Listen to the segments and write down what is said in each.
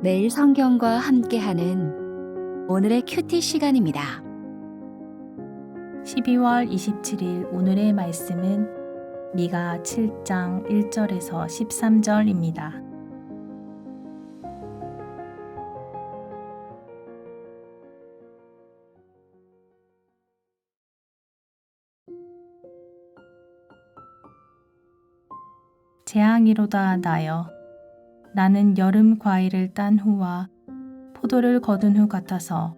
매일 성경과 함께하는 오늘의 큐티 시간입니다. 12월 27일 오늘의 말씀은 미가 7장 1절에서 13절입니다. 재앙이로다 나여 나는 여름 과일을 딴 후와 포도를 거둔 후 같아서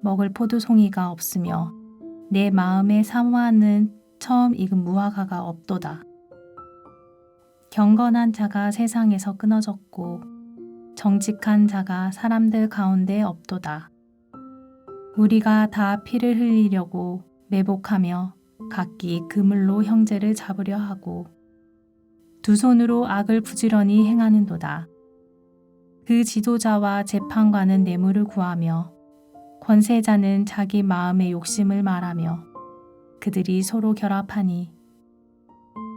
먹을 포도송이가 없으며 내 마음에 사모하는 처음 익은 무화과가 없도다. 경건한 자가 세상에서 끊어졌고 정직한 자가 사람들 가운데 없도다. 우리가 다 피를 흘리려고 매복하며 각기 그물로 형제를 잡으려 하고 두 손으로 악을 부지런히 행하는도다. 그 지도자와 재판관은 뇌물을 구하며 권세자는 자기 마음의 욕심을 말하며 그들이 서로 결합하니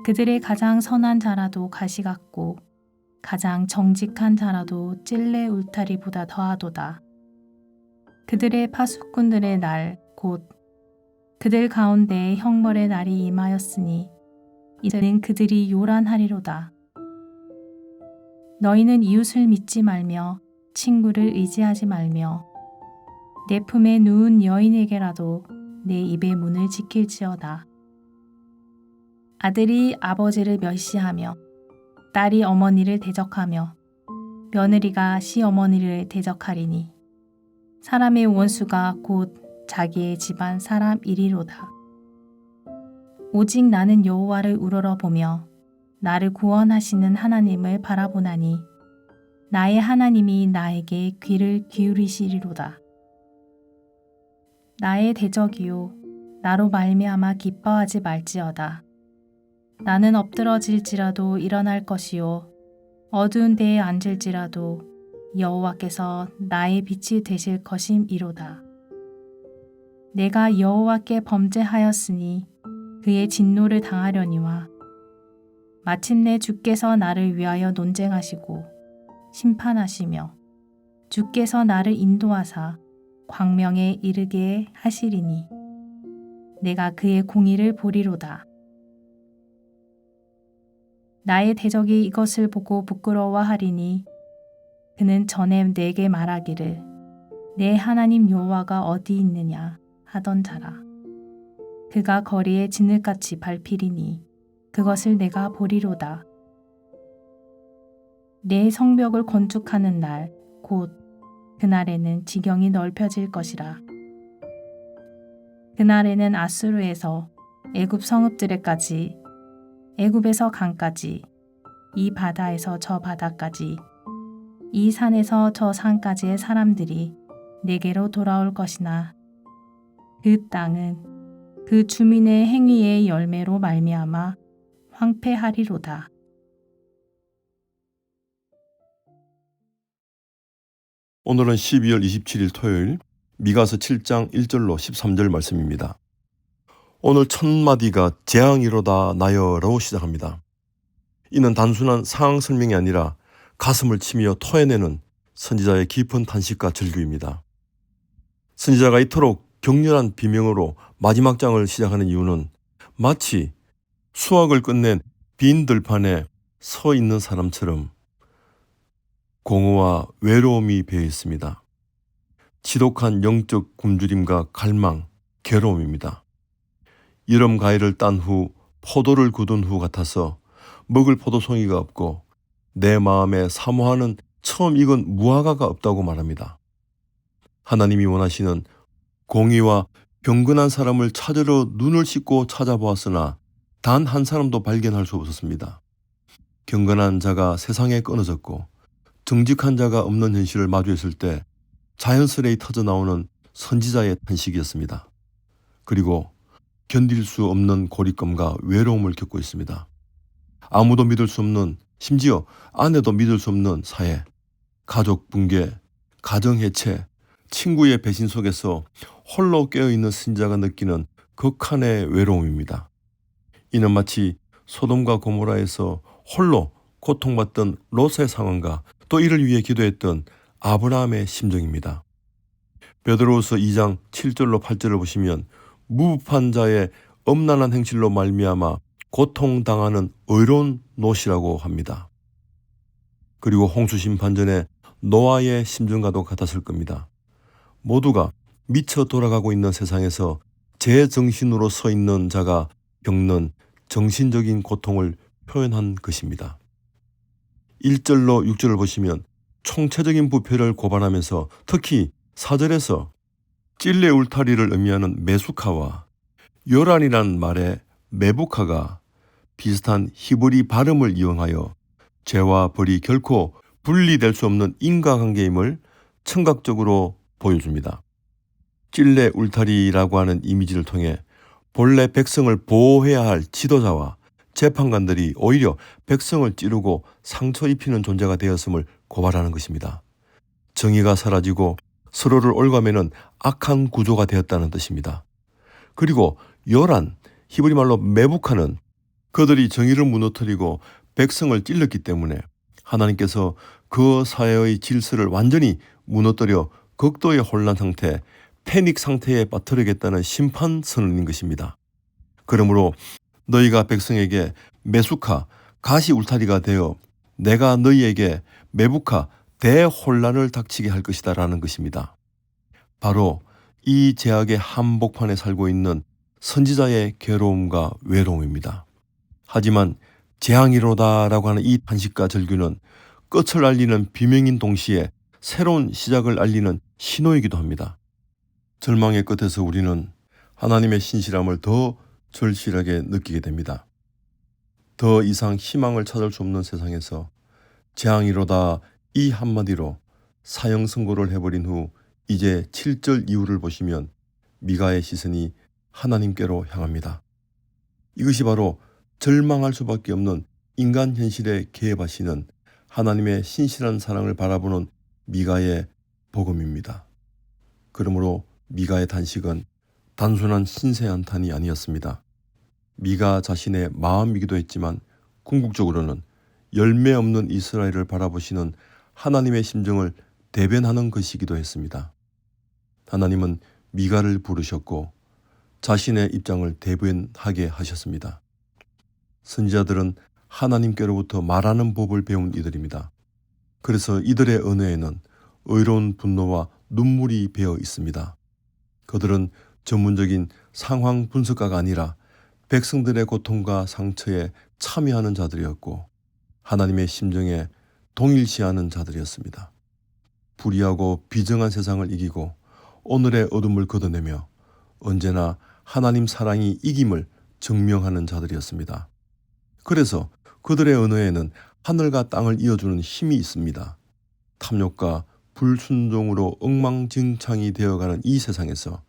그들의 가장 선한 자라도 가시 같고 가장 정직한 자라도 찔레 울타리보다 더하도다. 그들의 파수꾼들의 날 곧 그들 가운데 형벌의 날이 임하였으니 이제는 그들이 요란하리로다. 너희는 이웃을 믿지 말며 친구를 의지하지 말며 내 품에 누운 여인에게라도 내 입의 문을 지킬지어다. 아들이 아버지를 멸시하며 딸이 어머니를 대적하며 며느리가 시어머니를 대적하리니 사람의 원수가 곧 자기의 집안 사람 이리로다. 오직 나는 여호와를 우러러 보며 나를 구원하시는 하나님을 바라보나니 나의 하나님이 나에게 귀를 기울이시리로다. 나의 대적이요 나로 말미암아 기뻐하지 말지어다. 나는 엎드러질지라도 일어날 것이요 어두운 데에 앉을지라도 여호와께서 나의 빛이 되실 것임이로다. 내가 여호와께 범죄하였으니 그의 진노를 당하려니와 마침내 주께서 나를 위하여 논쟁하시고 심판하시며 주께서 나를 인도하사 광명에 이르게 하시리니 내가 그의 공의를 보리로다. 나의 대적이 이것을 보고 부끄러워하리니 그는 전에 내게 말하기를 내 하나님 여호와가 어디 있느냐 하던 자라. 그가 거리에 진흙같이 밟히리니 그것을 내가 보리로다. 내 성벽을 건축하는 날, 곧 그날에는 지경이 넓혀질 것이라. 그날에는 아수르에서 애굽 성읍들에까지, 애굽에서 강까지, 이 바다에서 저 바다까지, 이 산에서 저 산까지의 사람들이 내게로 돌아올 것이나 그 땅은 그 주민의 행위의 열매로 말미암아 황폐하리로다. 오늘은 12월 27일 토요일 미가서 7장 1절로 13절 말씀입니다. 오늘 첫 마디가 재앙이로다 나여라고 시작합니다. 이는 단순한 상황 설명이 아니라 가슴을 치며 토해내는 선지자의 깊은 탄식과 절규입니다. 선지자가 이토록 격렬한 비명으로 마지막 장을 시작하는 이유는 마치 수학을 끝낸 빈 들판에 서 있는 사람처럼 공허와 외로움이 배어 있습니다. 지독한 영적 굶주림과 갈망, 괴로움입니다. 여름 과일을 딴후 포도를 굳은 후 같아서 먹을 포도송이가 없고 내 마음에 사모하는 처음 익은 무화과가 없다고 말합니다. 하나님이 원하시는 공의와 경건한 사람을 찾으러 눈을 씻고 찾아보았으나 단 한 사람도 발견할 수 없었습니다. 경건한 자가 세상에 끊어졌고 정직한 자가 없는 현실을 마주했을 때 자연스레 터져 나오는 선지자의 탄식이었습니다. 그리고 견딜 수 없는 고립감과 외로움을 겪고 있습니다. 아무도 믿을 수 없는 심지어 아내도 믿을 수 없는 사회, 가족 붕괴, 가정 해체, 친구의 배신 속에서 홀로 깨어있는 신자가 느끼는 극한의 외로움입니다. 이는 마치 소돔과 고모라에서 홀로 고통받던 롯의 상황과 또 이를 위해 기도했던 아브라함의 심정입니다. 베드로후서 2장 7절로 8절을 보시면 무법한 자의 엄난한 행실로 말미암아 고통당하는 의로운 노시라고 합니다. 그리고 홍수 심판 전에 노아의 심정과도 같았을 겁니다. 모두가 미쳐 돌아가고 있는 세상에서 제 정신으로 서 있는 자가 겪는 정신적인 고통을 표현한 것입니다. 1절로 6절을 보시면 총체적인 부패를 고발하면서 특히 4절에서 찔레 울타리를 의미하는 메수카와 요란이란 말의 메부카가 비슷한 히브리 발음을 이용하여 죄와 벌이 결코 분리될 수 없는 인과관계임을 청각적으로 보여줍니다. 찔레 울타리라고 하는 이미지를 통해 본래 백성을 보호해야 할 지도자와 재판관들이 오히려 백성을 찌르고 상처 입히는 존재가 되었음을 고발하는 것입니다. 정의가 사라지고 서로를 올가매는 악한 구조가 되었다는 뜻입니다. 그리고 요란, 히브리 말로 메부카는 그들이 정의를 무너뜨리고 백성을 찔렀기 때문에 하나님께서 그 사회의 질서를 완전히 무너뜨려 극도의 혼란 상태, 패닉 상태에 빠뜨리겠다는 심판 선언인 것입니다. 그러므로 너희가 백성에게 메수카, 가시 울타리가 되어 내가 너희에게 메부카, 대혼란을 닥치게 할 것이다라는 것입니다. 바로 이 제약의 한복판에 살고 있는 선지자의 괴로움과 외로움입니다. 하지만 재앙이로다라고 하는 이 탄식과 절규는 끝을 알리는 비명인 동시에 새로운 시작을 알리는 신호이기도 합니다. 절망의 끝에서 우리는 하나님의 신실함을 더 절실하게 느끼게 됩니다. 더 이상 희망을 찾을 수 없는 세상에서 재앙이로다 이 한마디로 사형 선고를 해버린 후 이제 7절 이후를 보시면 미가의 시선이 하나님께로 향합니다. 이것이 바로 절망할 수밖에 없는 인간 현실에 개입하시는 하나님의 신실한 사랑을 바라보는 미가의 복음입니다. 그러므로 미가의 단식은 단순한 신세 한탄이 아니었습니다. 미가 자신의 마음이기도 했지만 궁극적으로는 열매 없는 이스라엘을 바라보시는 하나님의 심정을 대변하는 것이기도 했습니다. 하나님은 미가를 부르셨고 자신의 입장을 대변하게 하셨습니다. 선지자들은 하나님께로부터 말하는 법을 배운 이들입니다. 그래서 이들의 언어에는 의로운 분노와 눈물이 배어 있습니다. 그들은 전문적인 상황 분석가가 아니라 백성들의 고통과 상처에 참여하는 자들이었고 하나님의 심정에 동일시하는 자들이었습니다. 불의하고 비정한 세상을 이기고 오늘의 어둠을 걷어내며 언제나 하나님 사랑이 이김을 증명하는 자들이었습니다. 그래서 그들의 언어에는 하늘과 땅을 이어주는 힘이 있습니다. 탐욕과 불순종으로 엉망진창이 되어가는 이 세상에서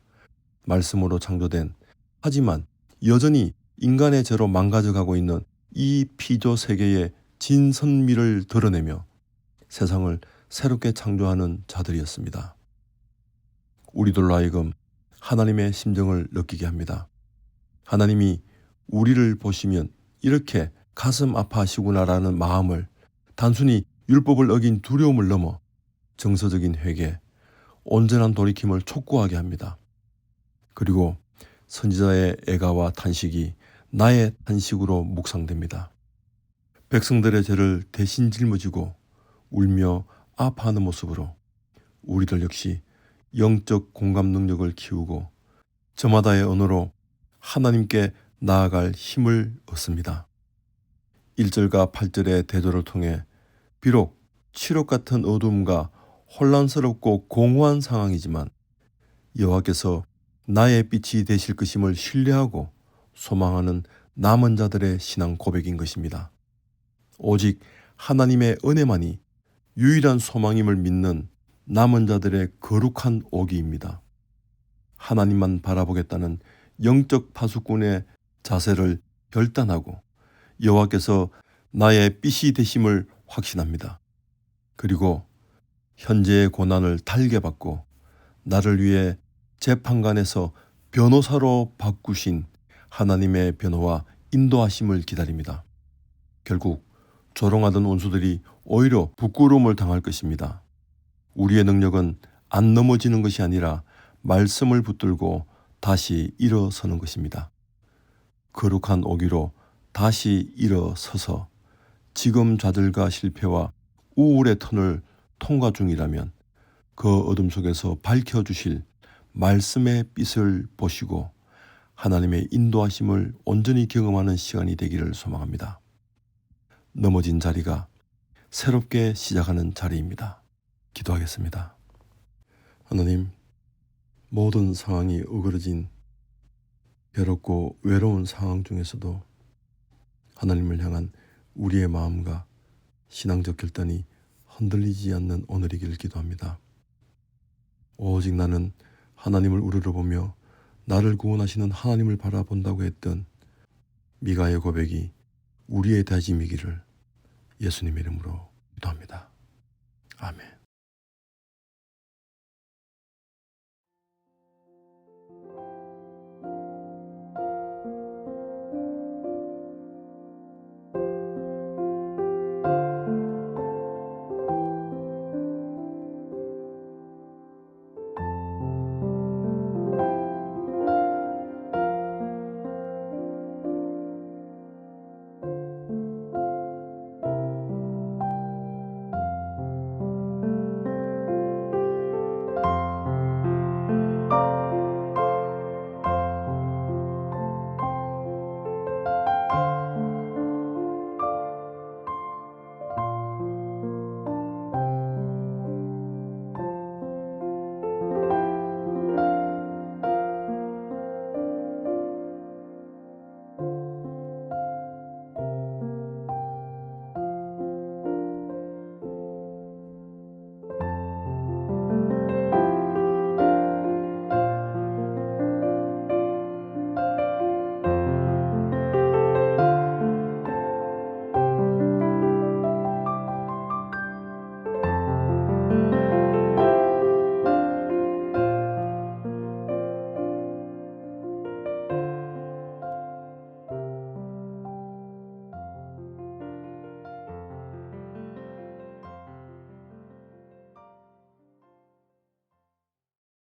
말씀으로 창조된 하지만 여전히 인간의 죄로 망가져가고 있는 이 피조 세계의 진선미를 드러내며 세상을 새롭게 창조하는 자들이었습니다. 우리들로 하여금 하나님의 심정을 느끼게 합니다. 하나님이 우리를 보시면 이렇게 가슴 아파하시구나라는 마음을 단순히 율법을 어긴 두려움을 넘어 정서적인 회개, 온전한 돌이킴을 촉구하게 합니다. 그리고 선지자의 애가와 탄식이 나의 탄식으로 묵상됩니다. 백성들의 죄를 대신 짊어지고 울며 아파하는 모습으로 우리들 역시 영적 공감 능력을 키우고 저마다의 언어로 하나님께 나아갈 힘을 얻습니다. 1절과 8절의 대조를 통해 비록 칠흑 같은 어둠과 혼란스럽고 공허한 상황이지만 여호와께서 나의 빛이 되실 것임을 신뢰하고 소망하는 남은 자들의 신앙 고백인 것입니다. 오직 하나님의 은혜만이 유일한 소망임을 믿는 남은 자들의 거룩한 오기입니다. 하나님만 바라보겠다는 영적 파수꾼의 자세를 결단하고 여호와께서 나의 빛이 되심을 확신합니다. 그리고 현재의 고난을 달게 받고 나를 위해 재판관에서 변호사로 바꾸신 하나님의 변호와 인도하심을 기다립니다. 결국 조롱하던 원수들이 오히려 부끄러움을 당할 것입니다. 우리의 능력은 안 넘어지는 것이 아니라 말씀을 붙들고 다시 일어서는 것입니다. 거룩한 오기로 다시 일어서서 지금 좌절과 실패와 우울의 턴을 통과 중이라면 그 어둠 속에서 밝혀주실 말씀의 빛을 보시고 하나님의 인도하심을 온전히 경험하는 시간이 되기를 소망합니다. 넘어진 자리가 새롭게 시작하는 자리입니다. 기도하겠습니다. 하나님, 모든 상황이 어그러진 괴롭고 외로운 상황 중에서도 하나님을 향한 우리의 마음과 신앙적 결단이 흔들리지 않는 오늘이길 기도합니다. 오직 나는 하나님을 우러러보며 나를 구원하시는 하나님을 바라본다고 했던 미가의 고백이 우리의 다짐이기를 예수님의 이름으로 기도합니다. 아멘.